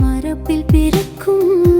மரப்பில் பிறக்கும்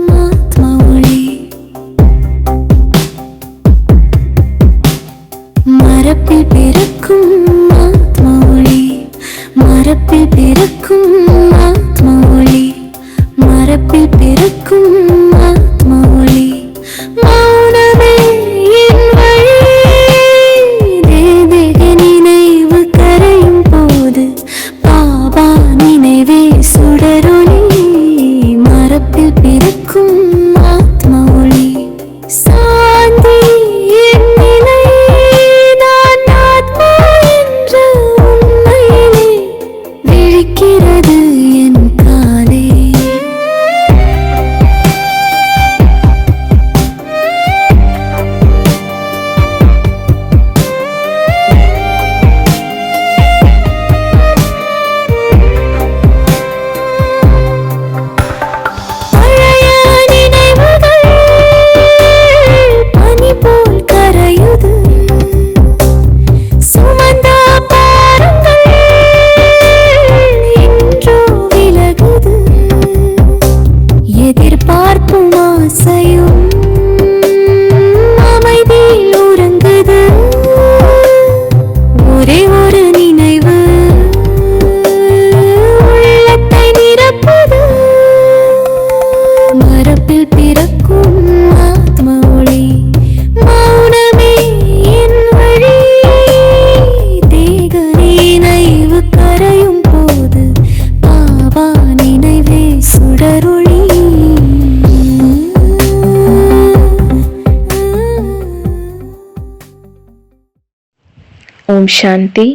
சாந்தி.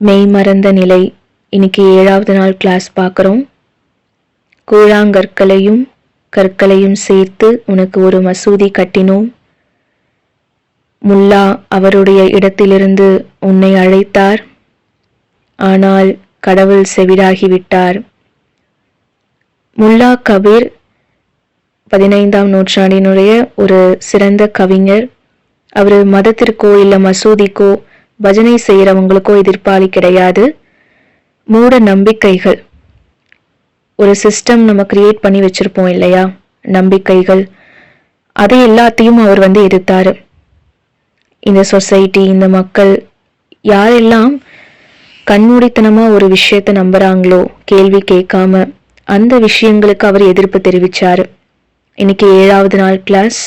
மெய் மறந்த நிலை. இன்னைக்கு ஏழாவது நாள் கிளாஸ் பார்க்குறோம். கூழாங்கற்களையும் கற்களையும் சேர்த்து உனக்கு ஒரு மசூதி கட்டினோம். முல்லா அவருடைய இடத்திலிருந்து உன்னை அழைத்தார். ஆனால் கடவுள் செவிடாகிவிட்டார். முல்லா கபீர் பதினைந்தாம் நூற்றாண்டினுடைய ஒரு சிறந்த கவிஞர். அவர் மதத்திற்கோ இல்லை மசூதிக்கோ பஜனை செய்கிறவங்களுக்கோ எதிர்ப்பாளி கிடையாது. மூட நம்பிக்கைகள். ஒரு சிஸ்டம் நம்ம கிரியேட் பண்ணி வச்சிருப்போம் இல்லையா? நம்பிக்கைகள். அதை எல்லாத்தையும் அவர் வந்து எதிர்த்தார். இந்த சொசைட்டி இந்த மக்கள் யாரெல்லாம் கண்மூடித்தனமாக ஒரு விஷயத்த நம்புகிறாங்களோ கேள்வி கேட்காம அந்த விஷயங்களுக்கு அவர் எதிர்ப்பு தெரிவித்தார் இன்னைக்கு ஏழாவது நாள் கிளாஸ்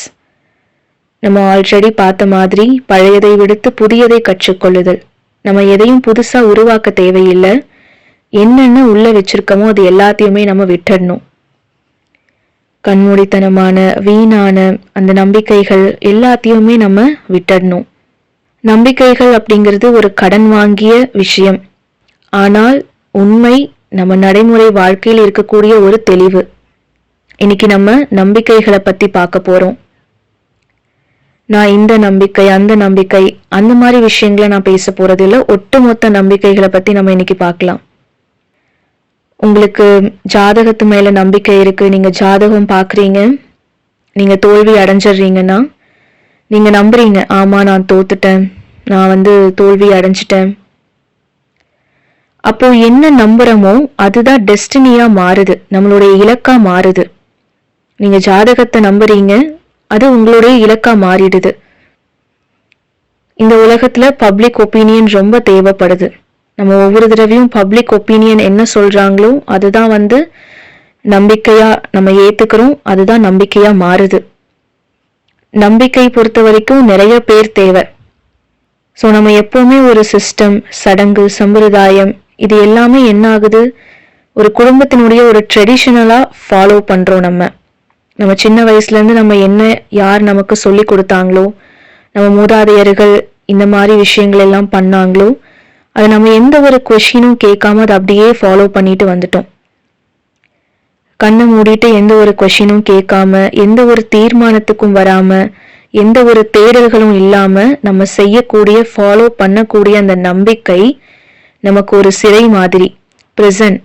நம்ம ஆல்ரெடி பார்த்த மாதிரி பழையதை விடுத்து புதியதை கற்றுக்கொள்ளுதல். நம்ம எதையும் புதுசா உருவாக்க தேவையில்லை. என்னென்ன உள்ள வச்சிருக்கோமோ அது எல்லாத்தையுமே நம்ம விட்டுடணும் கண்மூடித்தனமான வீணான அந்த நம்பிக்கைகள் எல்லாத்தையுமே நம்ம விட்டுடணும் நம்பிக்கைகள் அப்படிங்கிறது ஒரு கடன் வாங்கிய விஷயம். ஆனால் உண்மை நம்ம நடைமுறை வாழ்க்கையில் இருக்கக்கூடிய ஒரு தெளிவு. இன்னைக்கு நம்ம நம்பிக்கைகளை பத்தி பார்க்க போறோம். நான் இந்த நம்பிக்கை அந்த நம்பிக்கை அந்த மாதிரி விஷயங்களை நான் பேச போறது இல்ல ஒட்டுமொத்த நம்பிக்கைகளை பத்தி நம்ம இன்னைக்கு பார்க்கலாம். உங்களுக்கு ஜாதகத்து மேல நம்பிக்கை இருக்கு. நீங்க ஜாதகம் பாக்குறீங்க நீங்க தோல்வி அடைஞ்சிடுறீங்கன்னா நீங்க நம்புறீங்க ஆமா நான் தோத்துட்டேன். நான் வந்து தோல்வி அடைஞ்சிட்டேன். அப்போ என்ன நம்புறமோ அதுதான் டெஸ்டினியா மாறுது. நம்மளுடைய இலக்கா மாறுது. நீங்க ஜாதகத்தை நம்புறீங்க அது உங்களுடைய இலக்கா மாறிடுது. இந்த உலகத்துல பப்ளிக் ஒப்பீனியன் ரொம்ப தேவைப்படுது. நம்ம ஒவ்வொரு தடவையும் பப்ளிக் ஒப்பீனியன் என்ன சொல்றாங்களோ அதுதான் வந்து நம்பிக்கையா நம்ம ஏத்துக்கிறோம் அதுதான் நம்பிக்கையா மாறுது. நம்பிக்கை பொறுத்த வரைக்கும் நிறைய பேர் தேவை. ஸோ நம்ம எப்பவுமே ஒரு சிஸ்டம் சடங்கு சம்பிரதாயம் இது எல்லாமே என்ன ஆகுது? ஒரு குடும்பத்தினுடைய ஒரு ட்ரெடிஷனலா ஃபாலோ பண்றோம் நம்ம. நம்ம சின்ன வயசுலேருந்து நம்ம என்ன யார் நமக்கு சொல்லி கொடுத்தாங்களோ நம்ம மூதாதையர்கள் இந்த மாதிரி விஷயங்கள் எல்லாம் பண்ணாங்களோ அதை நம்ம எந்த ஒரு கொஷினும் கேட்காம அதை அப்படியே ஃபாலோ பண்ணிட்டு வந்துட்டோம். கண்ணை மூடிட்டு எந்த ஒரு கொஷினும் கேட்காம எந்த ஒரு தீர்மானத்துக்கும் வராம எந்த ஒரு தேடல்களும் இல்லாம நம்ம செய்யக்கூடிய ஃபாலோ பண்ணக்கூடிய அந்த நம்பிக்கை நமக்கு ஒரு சிறை மாதிரி பிரசன்ட்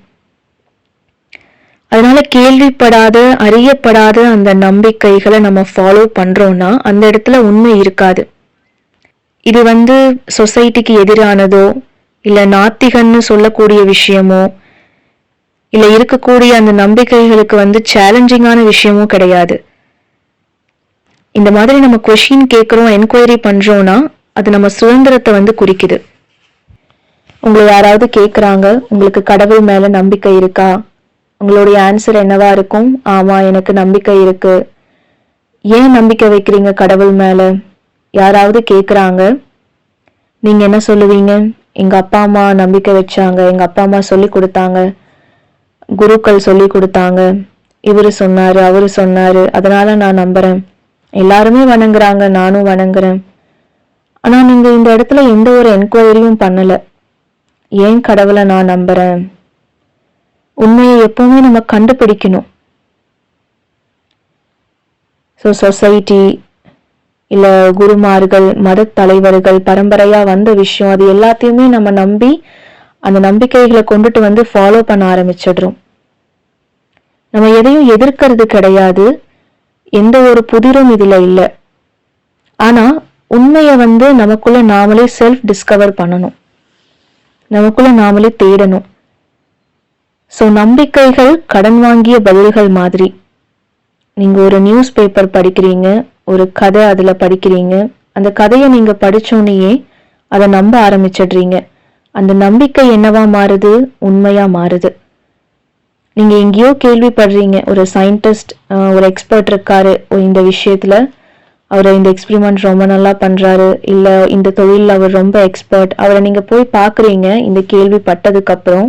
அதனால கேள்விப்படாத அறியப்படாத அந்த நம்பிக்கைகளை நம்ம ஃபாலோ பண்றோம்னா அந்த இடத்துல உண்மை இருக்காது. இது வந்து சொசைட்டிக்கு எதிரானதோ இல்ல நாத்திகன்னு சொல்லக்கூடிய விஷயமோ இல்ல இருக்கக்கூடிய அந்த நம்பிக்கைகளுக்கு வந்து சேலஞ்சிங்கான விஷயமும் கிடையாது. இந்த மாதிரி நம்ம கொஷின் கேட்குறோம் என்கொயரி பண்றோம்னா அது நம்ம சுதந்திரத்தை வந்து குறிக்குது. உங்களை யாராவது கேட்குறாங்க உங்களுக்கு கடவுள் மேல நம்பிக்கை இருக்கா? உங்களுடைய ஆன்சர் என்னவா இருக்கும்? ஆமா எனக்கு நம்பிக்கை இருக்கு. ஏன் நம்பிக்கை வைக்கிறீங்க கடவுள் மேல? யாராவது கேக்குறாங்க? நீங்க என்ன சொல்லுவீங்க? எங்க அப்பா அம்மா நம்பிக்கை வச்சாங்க. எங்க அப்பா அம்மா சொல்லி கொடுத்தாங்க. குருக்கள் சொல்லி கொடுத்தாங்க. இவரு சொன்னாரு அவரு சொன்னாரு. அதனால நான் நம்புறேன். எல்லாருமே வணங்குறாங்க நானும் வணங்குறேன். ஆனா நீங்க இந்த இடத்துல எந்த ஒரு என்கொயரியும் பண்ணல. ஏன் கடவுளை நான் நம்புறேன்? உண்மையை எப்பவுமே நம்ம கண்டுபிடிக்கணும். ஸோ சொசைட்டி இல்லை குருமார்கள் மத தலைவர்கள் வந்த விஷயம் அது எல்லாத்தையுமே நம்ம நம்பி அந்த நம்பிக்கைகளை கொண்டுட்டு வந்து ஃபாலோ பண்ண ஆரம்பிச்சிடுறோம். நம்ம எதையும் எதிர்க்கிறது கிடையாது. எந்த ஒரு புதிரும் இதில் இல்லை. ஆனால் உண்மையை வந்து நமக்குள்ள நாமளே செல்ஃப் டிஸ்கவர் பண்ணணும். நமக்குள்ள நாமளே தேடணும். ஸோ நம்பிக்கைகள் கடன் வாங்கிய பதில்கள் மாதிரி. நீங்கள் ஒரு நியூஸ் பேப்பர் படிக்கிறீங்க ஒரு கதை அதில் படிக்கிறீங்க அந்த கதையை நீங்கள் படித்தோன்னே அதை நம்ப ஆரம்பிச்சிடுறீங்க. அந்த நம்பிக்கை என்னவா மாறுது? உண்மையா மாறுது. நீங்க எங்கேயோ கேள்விப்படுறீங்க ஒரு சயின்டிஸ்ட் ஒரு எக்ஸ்பர்ட் இருக்காரு ஓ, இந்த விஷயத்துல அவர் இந்த எக்ஸ்பிரிமெண்ட் ரொம்ப நல்லா பண்றாரு இல்ல இந்த தொழில் அவர் ரொம்ப எக்ஸ்பர்ட் அவரை நீங்க போய் பாக்குறீங்க இந்த கேள்விப்பட்டதுக்கப்புறம்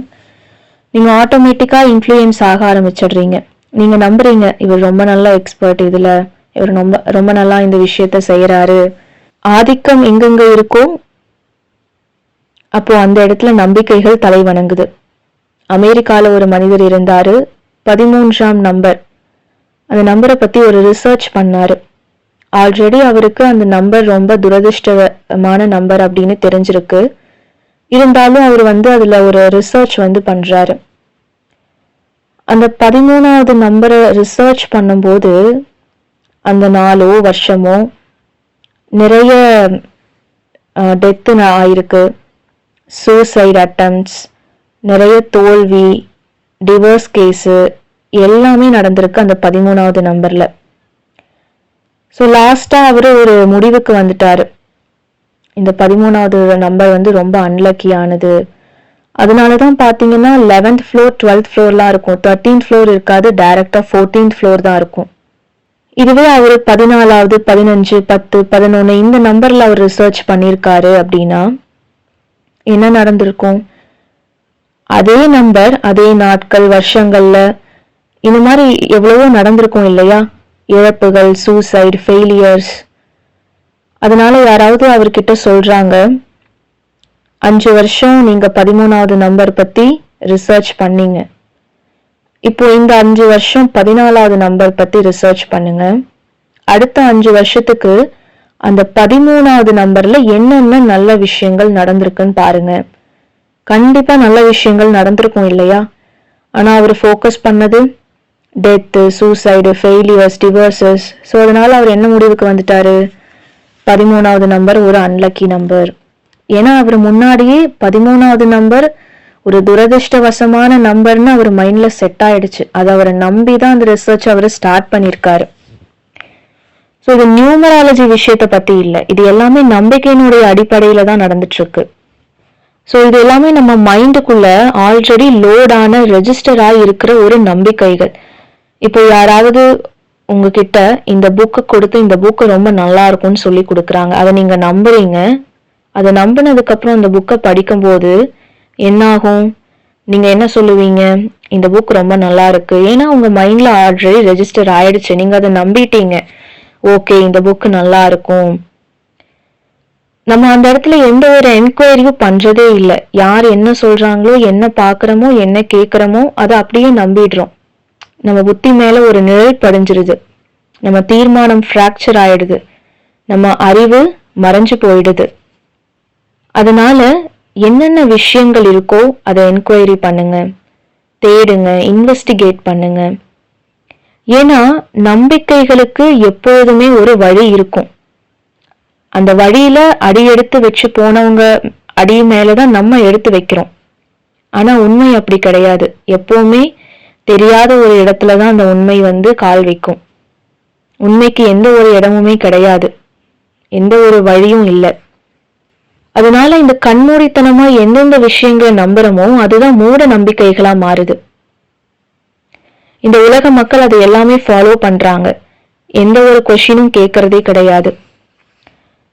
நீங்கள் ஆட்டோமேட்டிக்காக இன்ஃப்ளூயன்ஸ் ஆக ஆரம்பிச்சிடுறீங்க. நீங்கள் நம்புறீங்க இவர் ரொம்ப நல்ல எக்ஸ்பர்ட் இதில் இவர் ரொம்ப ரொம்ப நல்லா இந்த விஷயத்த செய்கிறாரு ஆதிக்கம் எங்கெங்க இருக்கோ அப்போ அந்த இடத்துல நம்பிக்கைகள் தலை வணங்குது அமெரிக்காவில் ஒரு மனிதர் இருந்தார் பதிமூன்றாம் நம்பர். அந்த நம்பரை பற்றி ஒரு ரிசர்ச் பண்ணார். ஆல்ரெடி அவருக்கு அந்த நம்பர் ரொம்ப துரதிருஷ்டமான நம்பர் அப்படின்னு தெரிஞ்சிருக்கு. இருந்தாலும் அவர் வந்து அதுல ஒரு ரிசர்ச் வந்து பண்றாரு. அந்த பதிமூணாவது நம்பரை ரிசர்ச் பண்ணும்போது அந்த நாளோ வருஷமோ நிறைய டெத்து ஆயிருக்கு. சூசைட் அட்டம்ஸ் நிறைய தோல்வி டிவோர்ஸ் கேஸு எல்லாமே நடந்திருக்கு அந்த பதிமூணாவது நம்பரில் ஸோ லாஸ்ட்டாக அவர் ஒரு முடிவுக்கு வந்துட்டார். இந்த பதிமூணாவது நம்பர் வந்து ரொம்ப அன்லக்கியானது அதனால தான் பார்த்தீங்கன்னா லெவன்த் ஃப்ளோர் டுவெல்த் ஃப்ளோர்லாம் இருக்கும். தேர்ட்டீன்த் ஃப்ளோர் இருக்காது டைரக்டாக ஃபோர்டீன்த் ஃப்ளோர் தான் இருக்கும். இதுவே அவர் பதினாலாவது பதினஞ்சு பத்து பதினொன்று இந்த நம்பரில் அவர் ரிசர்ச் பண்ணியிருக்காரு அப்படின்னா என்ன நடந்திருக்கும்? அதே நம்பர் அதே நாட்கள் வருஷங்கள்ல இந்த மாதிரி எவ்வளவோ நடந்திருக்கும் இல்லையா? இழப்புகள் சூசைட் ஃபெயிலியர்ஸ் அதனால யாராவது அவர்கிட்ட சொல்றாங்க அஞ்சு வருஷம் நீங்க பதிமூணாவது நம்பர் பத்தி ரிசர்ச் பண்ணீங்க. இப்போ இந்த அஞ்சு வருஷம் பதினாலாவது நம்பர் பத்தி ரிசர்ச் பண்ணுங்க. அடுத்த அஞ்சு வருஷத்துக்கு அந்த பதிமூணாவது நம்பர்ல என்னென்ன நல்ல விஷயங்கள் நடந்திருக்குன்னு பாருங்க. கண்டிப்பா நல்ல விஷயங்கள் நடந்திருக்கும் இல்லையா? ஆனா அவர் ஃபோக்கஸ் பண்ணது death suicide failures divorces so அதனால அவர் என்ன முடிவுக்கு வந்துட்டாரு? பதிமூணாவது நம்பர் ஒரு அன்லக்கி நம்பர் ஏன்னா அவர் முன்னாடியே பதிமூணாவது நம்பர் ஒரு துரதிர்ஷ்டவசமான நம்பர்னு அவர் மைண்ட்ல செட் ஆயிடுச்சு. அதை அவரை நம்பி தான் அந்த ரிசர்ச் அவர் ஸ்டார்ட் பண்ணியிருக்காரு ஸோ இது நியூமராலஜி விஷயத்தை பத்தி இல்லை. இது எல்லாமே நம்பிக்கையினுடைய அடிப்படையில தான் நடந்துட்டு இருக்கு ஸோ இது எல்லாமே நம்ம மைண்டுக்குள்ள ஆல்ரெடி லோடான ரெஜிஸ்டர் ஆகி இருக்கிற ஒரு நம்பிக்கைகள். இப்போ யாராவது உங்ககிட்ட இந்த புக்கு கொடுத்து இந்த புக்கு ரொம்ப நல்லா இருக்கும்னு சொல்லி கொடுக்குறாங்க. அதை நீங்க நம்புறீங்க. அதை நம்பினதுக்கப்புறம் அந்த இந்த புக்கை படிக்கும்போது என்னாகும்? நீங்க என்ன சொல்லுவீங்க? இந்த புக் ரொம்ப நல்லா இருக்கு. ஏன்னா உங்க மைண்ட்ல ஆல்ரெடி ரெஜிஸ்டர் ஆயிடுச்சு. நீங்க அதை நம்பிட்டீங்க. ஓகே இந்த புக் நல்லா இருக்கும். நம்ம அந்த இடத்துல எந்த ஒரு என்கொயரியும் பண்றதே இல்லை. யார் என்ன சொல்றாங்களோ என்ன பாக்குறோமோ என்ன கேக்குறோமோ அதை அப்படியே நம்பிடுறோம். நம்ம புத்தி மேல ஒரு நிழல் படிஞ்சிருது. நம்ம தீர்மானம் ஃப்ராக்சர் ஆயிடுது. நம்ம அறிவு மறைஞ்சு போயிடுது. அதனால என்னென்ன விஷயங்கள் இருக்கோ அதை என்கொயரி பண்ணுங்க. தேடுங்க இன்வெஸ்டிகேட் பண்ணுங்க. ஏன்னா நம்பிக்கைகளுக்கு எப்பொழுதுமே ஒரு வழி இருக்கும். அந்த வழியில அடி எடுத்து வச்சு போனவங்க அடி மேலதான் நம்ம எடுத்து வைக்கிறோம். ஆனா உண்மை அப்படி கிடையாது. எப்பவுமே தெரியாத ஒரு இடத்துல தான் அந்த உண்மை வந்து கால் வைக்கும். உண்மைக்கு எந்த ஒரு இடமுமே கிடையாது. எந்த ஒரு வழியும் இல்லை. அதனால இந்த கண்மூடித்தனமா எந்தெந்த விஷயங்களை நம்புறமோ அதுதான் மூட நம்பிக்கைகளா மாறுது. இந்த உலக மக்கள் அதை எல்லாமே ஃபாலோ பண்றாங்க. எந்த ஒரு கொஷினும் கேட்கறதே கிடையாது.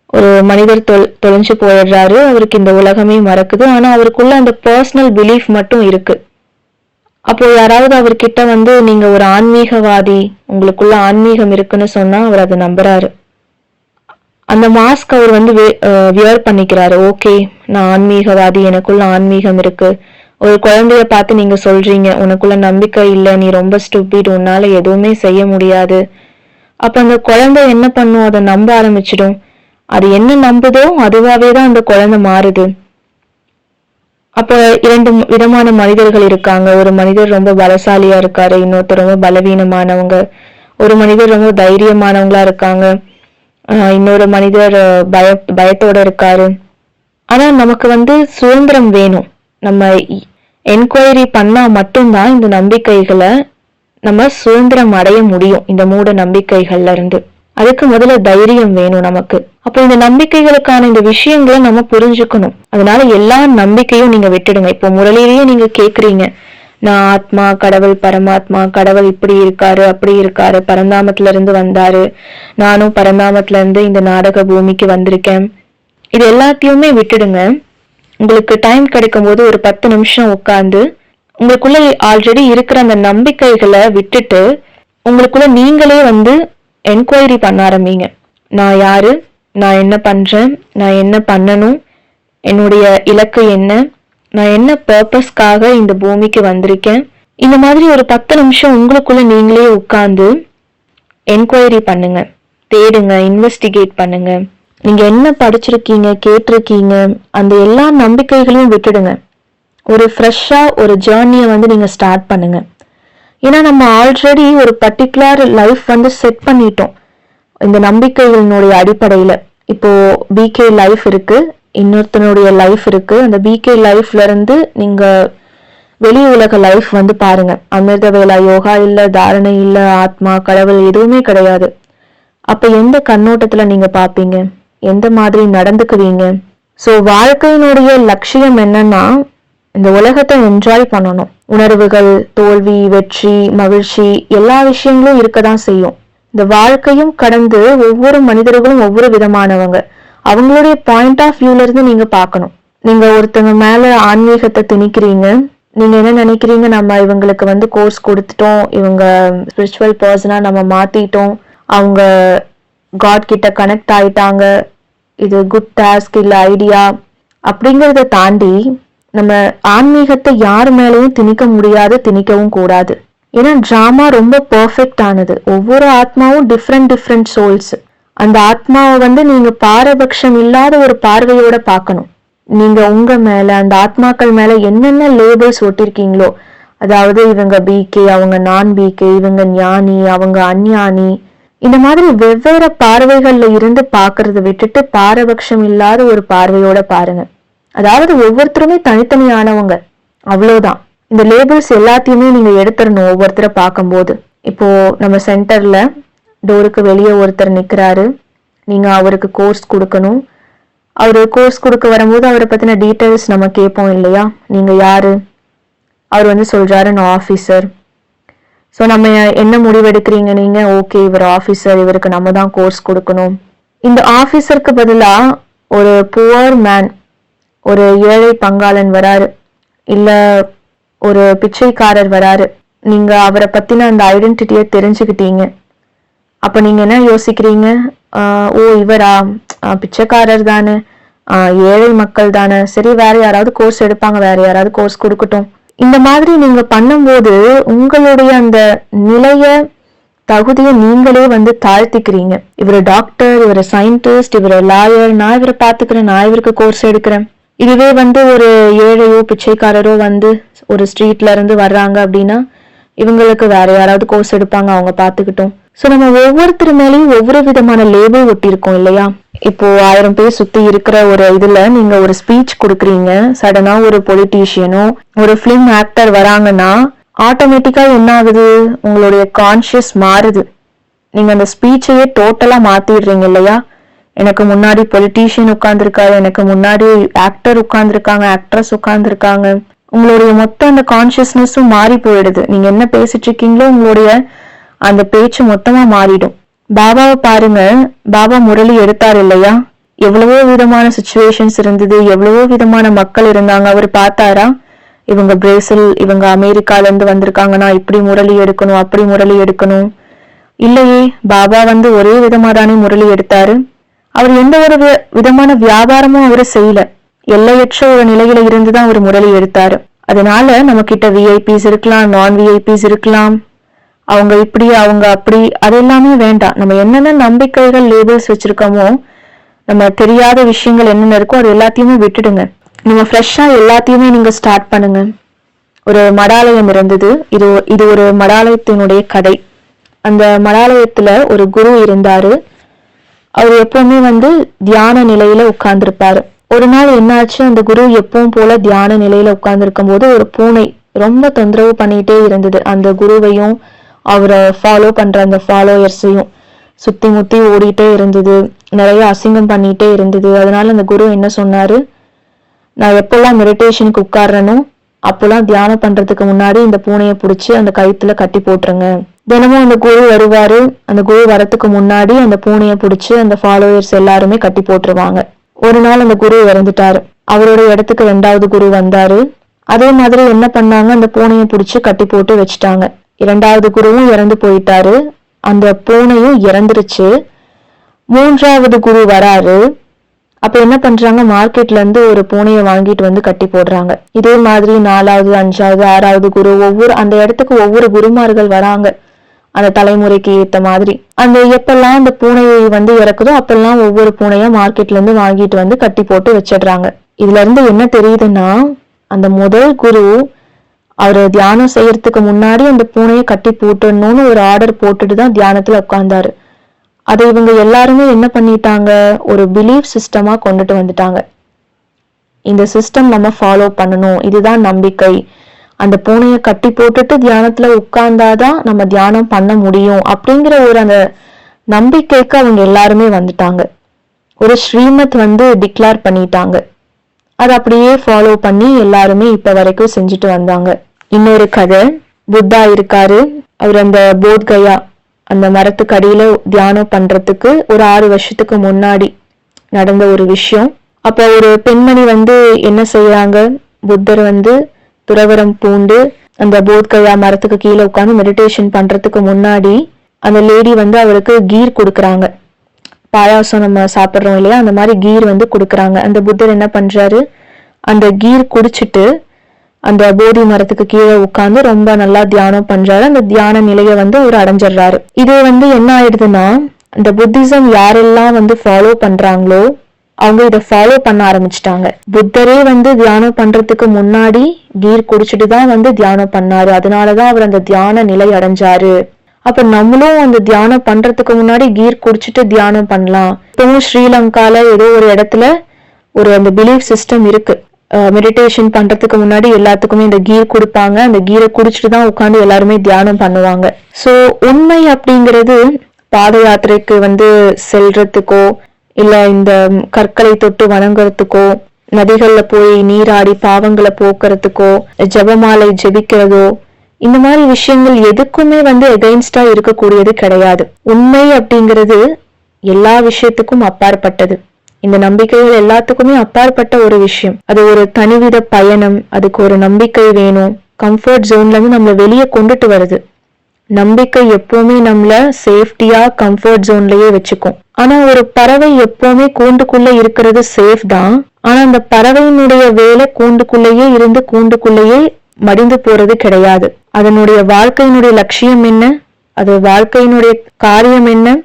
ஒரு மனிதர் தொல் தொலைஞ்சு போயிடுறாரு அவருக்கு இந்த உலகமே மறக்குது. ஆனா அவருக்குள்ள அந்த பர்சனல் பிலீஃப் மட்டும் இருக்கு. அப்போ யாராவது அவர்கிட்ட வந்து நீங்க ஒரு ஆன்மீகவாதி உங்களுக்குள்ள ஆன்மீகம் இருக்குன்னு சொன்னா அவர் அதை நம்புறாரு. அந்த மாஸ்க் அவர் வந்து வியர் பண்ணிக்கிறாரு. ஓகே நான் ஆன்மீகவாதி எனக்குள்ள ஆன்மீகம் இருக்கு. ஒரு குழந்தைய பார்த்து நீங்க சொல்றீங்க உனக்குள்ள நம்பிக்கை இல்லை நீ ரொம்ப ஸ்டூபிட் உன்னால எதுவுமே செய்ய முடியாது. அப்ப அந்த குழந்தை என்ன பண்ணும்? அதை நம்ப ஆரம்பிச்சிடும். அது என்ன நம்புதோ அதுவாவே தான் அந்த குழந்தை மாறுது. அப்ப இரண்டு விதமான மனிதர்கள் இருக்காங்க. ஒரு மனிதர் ரொம்ப பலசாலியா இருக்காரு இன்னொருத்தர் ரொம்ப பலவீனமானவங்க. ஒரு மனிதர் ரொம்ப தைரியமானவங்களா இருக்காங்க. இன்னொரு மனிதர் பய பயத்தோட இருக்காரு. ஆனா நமக்கு வந்து சுதந்திரம் வேணும். நம்ம என்கொயரி பண்ணா மட்டும்தான் இந்த நம்பிக்கைகளை நம்ம சுதந்திரம் அடைய முடியும் இந்த மூட நம்பிக்கைகள்ல இருந்து. அதுக்கு முதல்ல தைரியம் வேணும் நமக்கு. அப்போ இந்த நம்பிக்கைகளுக்கான இந்த விஷயங்களை நம்ம புரிஞ்சுக்கணும். அதனால எல்லா நம்பிக்கையும் நீங்க விட்டுடுங்க. இப்போ முரளிலேயே நீங்க கேக்குறீங்க. நான் ஆத்மா கடவுள் பரமாத்மா கடவுள் இப்படி இருக்காரு அப்படி இருக்காரு பரந்தாமத்துல இருந்து வந்தாரு. நானும் பரந்தாமத்துல இருந்து இந்த நாடக பூமிக்கு வந்திருக்கேன். இது எல்லாத்தையுமே விட்டுடுங்க. உங்களுக்கு டைம் கிடைக்கும் போது ஒரு பத்து நிமிஷம் உட்காந்து உங்களுக்குள்ள ஆல்ரெடி இருக்கிற அந்த நம்பிக்கைகளை விட்டுட்டு உங்களுக்குள்ள நீங்களே வந்து என்கொயரி பண்ண ஆரம்பிங்க. நான் யாரு? நான் என்ன பண்ணுறேன் நான் என்ன பண்ணணும்? என்னுடைய இலக்கு என்ன? நான் என்ன பர்பஸ்க்காக இந்த பூமிக்கு வந்திருக்கேன்? இந்த மாதிரி ஒரு பத்து நிமிஷம் உங்களுக்குள்ள நீங்களே உட்காந்து என்கொயரி பண்ணுங்க. தேடுங்க இன்வெஸ்டிகேட் பண்ணுங்க. நீங்க என்ன படிச்சிருக்கீங்க கேட்டிருக்கீங்க அந்த எல்லா நம்பிக்கைகளையும் விட்டுடுங்க. ஒரு ஃப்ரெஷ்ஷா ஒரு ஜேர்னியை வந்து நீங்க ஸ்டார்ட் பண்ணுங்க. ஏன்னா நம்ம ஆல்ரெடி ஒரு பர்டிகுலர் லைஃப் வந்து செட் பண்ணிட்டோம். இந்த நம்பிக்கைகளினுடைய அடிப்படையில. இப்போ பிகே லைஃப் இருக்கு இன்னொருத்தனுடைய லைஃப் இருக்கு. அந்த பிகே லைஃப்ல இருந்து நீங்க வெளி உலக லைஃப் வந்து பாருங்க. அமிர்த வேலா யோகா இல்ல தாரணை இல்ல ஆத்மா கடவுள் எதுவுமே கிடையாது. அப்ப எந்த கண்ணோட்டத்துல நீங்க பாப்பீங்க? எந்த மாதிரி நடந்துக்குவீங்க? சோ வாழ்க்கையினுடைய லட்சியம் என்னன்னா இந்த உலகத்தை என்ஜாய் பண்ணணும். உணர்வுகள் தோல்வி வெற்றி மகிழ்ச்சி எல்லா விஷயங்களும் இருக்கதான் செய்யும். இந்த வாழ்க்கையும் கடந்து ஒவ்வொரு மனிதர்களும் ஒவ்வொரு விதமானவங்க. அவங்களுடைய பாயிண்ட் ஆஃப் வியூல இருந்து நீங்க பார்க்கணும். நீங்க ஒருத்தவங்க மேல ஆன்மீகத்தை திணிக்கிறீங்க. நீங்க என்ன நினைக்கிறீங்க? நம்ம இவங்களுக்கு வந்து கோர்ஸ் கொடுத்துட்டோம். இவங்க ஸ்பிரிச்சுவல் பர்சனா நம்ம மாத்திட்டோம். அவங்க காட் கிட்ட கனெக்ட் ஆயிட்டாங்க. இது குட் டாஸ்க் இல்ல ஐடியா அப்படிங்கறத தாண்டி நம்ம ஆன்மீகத்தை யார் மேலேயும் திணிக்க முடியாது திணிக்கவும் கூடாது. ஏன்னா ட்ராமா ரொம்ப பெர்ஃபெக்ட் ஆனது. ஒவ்வொரு ஆத்மாவும் டிஃப்ரெண்ட் டிஃப்ரெண்ட் சோல்ஸ் அந்த ஆத்மாவை வந்து நீங்க பாரபட்சம் இல்லாத ஒரு பார்வையோட பார்க்கணும். நீங்க உங்க மேல அந்த ஆத்மாக்கள் மேல என்னென்ன லேபிள்ஸ் ஒட்டிருக்கீங்களோ அதாவது இவங்க பிகே அவங்க நான் பிகே இவங்க ஞானி அவங்க அஞ்ஞானி இந்த மாதிரி வெவ்வேறு பார்வைகள்ல இருந்து பாக்குறத விட்டுட்டு பாரபட்சம் இல்லாத ஒரு பார்வையோட பாருங்க. அதாவது ஒவ்வொருத்தருமே தனித்தனியானவங்க. அவ்வளவுதான். இந்த லேபிள்ஸ் எல்லாத்தையுமே நீங்க எடுத்துடணும் ஒவ்வொருத்தரை பார்க்கும்போது. இப்போ நம்ம சென்டர்ல டோருக்கு வெளியே ஒருத்தர் நிக்கிறாரு. நீங்க அவருக்கு கோர்ஸ் கொடுக்கணும். அவர் கோர்ஸ் கொடுக்க வரும்போது அவரை பத்தின டீட்டெயில்ஸ் நம்ம கேட்போம் இல்லையா? நீங்க யாரு? அவர் வந்து சொல்றாரு நான் ஆஃபீஸர் ஸோ நம்ம என்ன முடிவெடுக்கிறீங்க நீங்க? ஓகே இவர் ஆஃபீஸர் இவருக்கு நம்ம தான் கோர்ஸ் கொடுக்கணும். இந்த ஆஃபீஸருக்கு பதிலாக ஒரு புவர் மேன் ஒரு ஏழை பங்காளன் வராரு. இல்லை ஒரு பிச்சைக்காரர் வராரு. நீங்க அவரை பத்தின அந்த ஐடென்டிட்டியை தெரிஞ்சுக்கிட்டீங்க. அப்ப நீங்க என்ன யோசிக்கிறீங்க? ஓ இவரா? பிச்சைக்காரர் தானே. ஏழை மக்கள் தானே. சரி வேற யாராவது கோர்ஸ் எடுப்பாங்க. வேற யாராவது கோர்ஸ் கொடுக்கட்டும். இந்த மாதிரி நீங்க பண்ணும்போது உங்களுடைய அந்த நிலைய தகுதியை நீங்களே வந்து தாழ்த்திக்கிறீங்க. இவர் டாக்டர் இவர் சயின்டிஸ்ட் இவர் லாயர் நான் இவரை பாத்துக்கிறேன் நான் இவருக்கு கோர்ஸ் எடுக்கிறேன். இதுவே வந்து ஒரு ஏழையோ பிச்சைக்காரரோ வந்து ஒரு ஸ்ட்ரீட்ல இருந்து வர்றாங்க அப்படின்னா இவங்களுக்கு வேற யாராவது கோர்ஸ் எடுப்பாங்க அவங்க பாத்துக்கிட்டோம் ஸோ நம்ம ஒவ்வொருத்தர் மேலேயும் ஒவ்வொரு விதமான லேபிள் ஒட்டியிருக்கோம் இல்லையா? இப்போ ஆயிரம் பேர் சுத்தி இருக்கிற ஒரு இதுல நீங்க ஒரு ஸ்பீச் கொடுக்குறீங்க சடனா ஒரு பொலிட்டீஷியனோ ஒரு ஃபிலிம் ஆக்டர் வராங்கன்னா ஆட்டோமேட்டிக்கா என்ன ஆகுது? உங்களுடைய கான்சியஸ் மாறுது. நீங்க அந்த ஸ்பீச்சையே டோட்டலா மாத்திடுறீங்க இல்லையா? எனக்கு முன்னாடி பொலிட்டீஷியன் உட்கார்ந்துருக்காரு எனக்கு முன்னாடி ஆக்டர் உட்கார்ந்துருக்காங்க ஆக்ட்ரஸ் உட்கார்ந்துருக்காங்க. உங்களுடைய மொத்த அந்த கான்சியஸ்னஸும் மாறி போயிடுது. நீங்க என்ன பேசிட்டு இருக்கீங்களோ உங்களுடைய அந்த பேச்சு மொத்தமா மாறிடும். பாபாவை பாருங்க. பாபா முரளி எடுத்தார் இல்லையா? எவ்வளவோ விதமான சுச்சுவேஷன்ஸ் இருந்தது. எவ்வளவோ விதமான மக்கள் இருந்தாங்க. அவர் பார்த்தாரா? இவங்க பிரேசில் இவங்க அமெரிக்கால இருந்து வந்திருக்காங்கன்னா இப்படி முரளி எடுக்கணும் அப்படி முரளி எடுக்கணும். இல்லையே பாபா வந்து ஒரே விதமா தானே முரளி எடுத்தாரு? அவர் எந்த ஒரு வி- விதமான வியாபாரமும் அவர் செய்யல. எல்லையற்ற ஒரு நிலையில இருந்துதான் அவர் முரளி எடுத்தாரு. அதனால நம்ம கிட்ட விஐபிஸ் இருக்கலாம் நான் விஐபிஸ் இருக்கலாம். அவங்க இப்படி அவங்க அப்படி அது எல்லாமே வேண்டாம். நம்ம என்னென்ன நம்பிக்கைகள் லேபிள்ஸ் வச்சிருக்கோமோ நம்ம தெரியாத விஷயங்கள் என்னென்ன இருக்கோ அது எல்லாத்தையுமே விட்டுடுங்க. நீங்க ஃப்ரெஷ்ஷா எல்லாத்தையுமே நீங்க ஸ்டார்ட் பண்ணுங்க. ஒரு மடாலயம் இருந்தது. இது இது ஒரு மடாலயத்தினுடைய கதை அந்த மடாலயத்துல ஒரு குரு இருந்தாரு. அவர் எப்பவுமே வந்து தியான நிலையில உட்கார்ந்துருப்பாரு. ஒரு நாள் என்னாச்சு? அந்த குரு எப்பவும் போல தியான நிலையில உட்கார்ந்துருக்கும் போது ஒரு பூனை ரொம்ப தொந்தரவு பண்ணிட்டே இருந்தது. அந்த குருவையும் அவரை ஃபாலோ பண்ற அந்த ஃபாலோயர்ஸையும் சுத்தி முத்தி ஓடிட்டே இருந்தது. நிறைய அசிங்கம் பண்ணிட்டே இருந்தது. அதனால அந்த குரு என்ன சொன்னாரு? நான் எப்பெல்லாம் மெடிடேஷனுக்கு உட்கார்றேனோ அப்பெல்லாம் தியானம் பண்றதுக்கு முன்னாடி இந்த பூனையை பிடிச்சி அந்த கயிற்றுல கட்டி போட்டுருங்க. தினமும் அந்த குரு வருவாரு. அந்த குரு வரத்துக்கு முன்னாடி அந்த பூனையை பிடிச்சி அந்த ஃபாலோயர்ஸ் எல்லாருமே கட்டி போட்டுருவாங்க. ஒரு நாள் அந்த குரு இறந்துட்டாரு. அவரோட இடத்துக்கு ரெண்டாவது குரு வந்தாரு. அதே மாதிரி என்ன பண்ணாங்க? அந்த பூனையை பிடிச்சி கட்டி போட்டு வச்சுட்டாங்க. இரண்டாவது குருவும் இறந்து போயிட்டாரு. அந்த பூனையும் இறந்துருச்சு. மூன்றாவது குரு வராரு. அப்ப என்ன பண்றாங்க? மார்க்கெட்ல இருந்து ஒரு பூனையை வாங்கிட்டு வந்து கட்டி போடுறாங்க. இதே மாதிரி நாலாவது அஞ்சாவது ஆறாவது குரு ஒவ்வொரு அந்த இடத்துக்கு ஒவ்வொரு குருமார்கள் வராங்க. அந்த தலைமுறைக்கு ஏத்த மாதிரி. அந்த எப்பெல்லாம் அந்த பூனையை வந்து இறக்குதோ அப்பெல்லாம் ஒவ்வொரு பூனையா மார்க்கெட்ல இருந்து வாங்கிட்டு வந்து கட்டி போட்டு வச்சிடுறாங்க. இதுல இருந்து என்ன தெரியுதுன்னா அந்த முதல் குரு அவர் தியானம் செய்யறதுக்கு முன்னாடி அந்த பூனையை கட்டி போட்டுடணும்னு ஒரு ஆர்டர் போட்டுட்டு தான் தியானத்துல உட்கார்ந்தாரு. அதை இவங்க எல்லாருமே என்ன பண்ணிட்டாங்க? ஒரு பிலீஃப் சிஸ்டமா கொண்டுட்டு வந்துட்டாங்க. இந்த சிஸ்டம் நம்ம ஃபாலோ பண்ணணும். இதுதான் நம்பிக்கை. அந்த பூனையை கட்டி போட்டுட்டு தியானத்துல உட்கார்ந்தாதான் நம்ம தியானம் பண்ண முடியும் அப்படிங்கிற ஒரு அந்த நம்பிக்கைக்கு அவங்க எல்லாருமே வந்துட்டாங்க. ஒரு ஸ்ரீமத் வந்து டிக்ளேர் பண்ணிட்டாங்க. அதை அப்படியே ஃபாலோ பண்ணி எல்லாருமே இப்ப வரைக்கும் செஞ்சுட்டு வந்தாங்க. இன்னொரு கதை புத்தா இருக்காரு. அவர் அந்த போத்கயா அந்த மரத்துக்கு அடியில தியானம் பண்றதுக்கு ஒரு ஆறு வருஷத்துக்கு முன்னாடி நடந்த ஒரு விஷயம். அப்ப ஒரு பெண்மணி வந்து என்ன செய்யறாங்க புத்தர் வந்து துறவரம் பூண்டு அந்த போத்கயா மரத்துக்கு கீழே உட்காந்து மெடிடேஷன் பண்றதுக்கு முன்னாடி அந்த லேடி வந்து அவருக்கு கீர் கொடுக்குறாங்க. பாயாசம் நம்ம சாப்பிட்றோம் இல்லையா? அந்த மாதிரி கீர் வந்து கொடுக்குறாங்க. அந்த புத்தர் என்ன பண்றாரு? அந்த கீர் குடிச்சிட்டு அந்த போதி மரத்துக்கு கீழே உட்காந்து ரொம்ப நல்லா தியானம் பண்றாரு. அந்த தியான நிலையை வந்து அவர் அடைஞ்சிடுறாரு. இது வந்து என்ன ஆயிடுதுன்னா இந்த புத்திசம் யாரெல்லாம் வந்து ஃபாலோ பண்றாங்களோ அவங்க இதை ஃபாலோ பண்ண ஆரம்பிச்சிட்டாங்க. புத்தரே வந்து தியானம் பண்றதுக்கு முன்னாடி கீர் குடிச்சிட்டு தான் வந்து தியானம் பண்ணாரு. அதனாலதான் அவர் அந்த தியான நிலை அடைஞ்சாரு. அப்ப நம்மளும் அந்த தியானம் பண்றதுக்கு முன்னாடி கீர் குடிச்சிட்டு தியானம் பண்ணலாம். இப்பவும் ஸ்ரீலங்கால ஏதோ ஒரு இடத்துல ஒரு அந்த பிலீஃப் சிஸ்டம் இருக்கு. மெடிடேஷன் பண்றதுக்கு முன்னாடி எல்லாத்துக்குமே இந்த கீர் கொடுப்பாங்க. அந்த கீரை குடிச்சிட்டு தான் உட்காந்து எல்லாருமே தியானம் பண்ணுவாங்க. சோ உண்மை அப்படிங்கிறது பாத யாத்திரைக்கு வந்து செல்றதுக்கோ இல்ல இந்த கற்களை தொட்டு வணங்குறதுக்கோ நதிகள்ல போய் நீராடி பாவங்களை போக்குறதுக்கோ ஜெபமாலை ஜெபிக்கிறதோ இந்த மாதிரி விஷயங்கள் எதுக்குமே வந்து எகைன்ஸ்டா இருக்கக்கூடியது கிடையாது. உண்மை அப்படிங்கிறது எல்லா விஷயத்துக்கும் அப்பாற்பட்டது. இந்த நம்பிக்கைகள் எல்லாத்துக்குமே அப்பாற்பட்ட ஒரு விஷயம். அது ஒரு தனிவித பயணம் அதுக்கு ஒரு நம்பிக்கை வேணும். கம்ஃபர்ட் ஜோன்ல இருந்து நம்மள வெளியே கொண்டுட்டு வருது. நம்பிக்கை எப்பவுமே நம்மள சேஃப்டியா கம்ஃபர்ட் ஜோன்லயே வச்சுக்கும். ஆனா ஒரு பறவை எப்பவுமே கூண்டுக்குள்ள இருக்கிறது சேஃப் தான். ஆனா அந்த பறவையினுடைய வேலை கூண்டுக்குள்ளேயே இருந்து கூண்டுக்குள்ளேயே மடிந்து போறது கிடையாது. அதனுடைய வாழ்க்கையினுடைய லட்சியம் என்ன? அது வாழ்க்கையினுடைய காரியம் என்ன?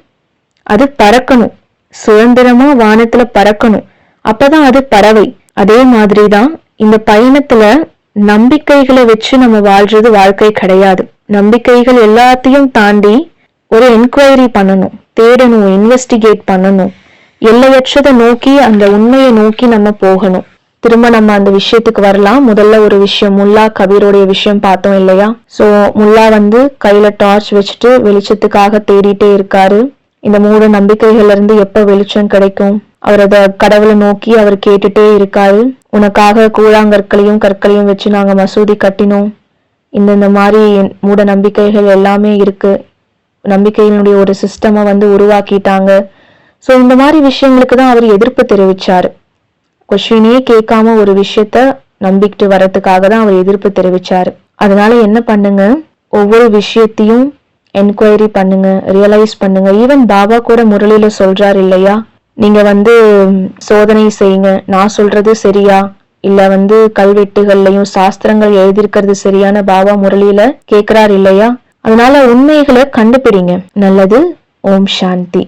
அது பறக்கணும். சுதந்திரமா வானத்துல பறக்கணும். அப்பதான் அது பறவை. அதே மாதிரிதான் இந்த பயணத்துல நம்பிக்கைகளை வச்சு நம்ம வாழ்றது வாழ்க்கை கிடையாது. நம்பிக்கைகள் எல்லாத்தையும் தாண்டி ஒரு என்கொயரி பண்ணணும் தேடணும் இன்வெஸ்டிகேட் பண்ணணும். எல்லையற்றதை நோக்கி அந்த உண்மையை நோக்கி நம்ம போகணும். திரும்ப நம்ம அந்த விஷயத்துக்கு வரலாம். முதல்ல ஒரு விஷயம் முல்லா கபீரோடைய விஷயம் பார்த்தோம் இல்லையா? சோ முல்லா வந்து கையில டார்ச் வச்சுட்டு வெளிச்சத்துக்காக தேடிட்டே இருக்காரு. இந்த மூட நம்பிக்கைகள்ல இருந்து எப்ப வெளிச்சம் கிடைக்கும்? அவர் கடவுளை நோக்கி அவர் கேட்டுட்டே இருக்காரு. உனக்காக கூழாங்கற்களையும் கற்களையும் வச்சு நாங்க மசூதி கட்டினோம். இந்த இந்த மாதிரி மூட நம்பிக்கைகள் எல்லாமே இருக்கு. நம்பிக்கையினுடைய ஒரு சிஸ்டமை வந்து உருவாக்கிட்டாங்க. ஸோ இந்த மாதிரி விஷயங்களுக்கு தான் அவர் எதிர்ப்பு தெரிவிச்சார். கொஸ்டினே கேட்காம ஒரு விஷயத்த நம்பிக்கிட்டு வர்றதுக்காக தான் அவர் எதிர்ப்பு தெரிவிச்சார். அதனால என்ன பண்ணுங்க? ஒவ்வொரு விஷயத்தையும் என்கொயரி பண்ணுங்க ரியலைஸ் பண்ணுங்க. ஈவன் பாபா கூட முரளியில சொல்றாரு இல்லையா? நீங்க வந்து சோதனை செய்யுங்க. நான் சொல்றது சரியா? இல்ல வந்து கல்வெட்டுகள்லயும் சாஸ்திரங்கள் எழுதியிருக்கிறது சரியான பாபா முரளியில கேக்குறாரு இல்லையா? அதனால உண்மைகளை கண்டுபிடிங்க. நல்லது ஓம் சாந்தி.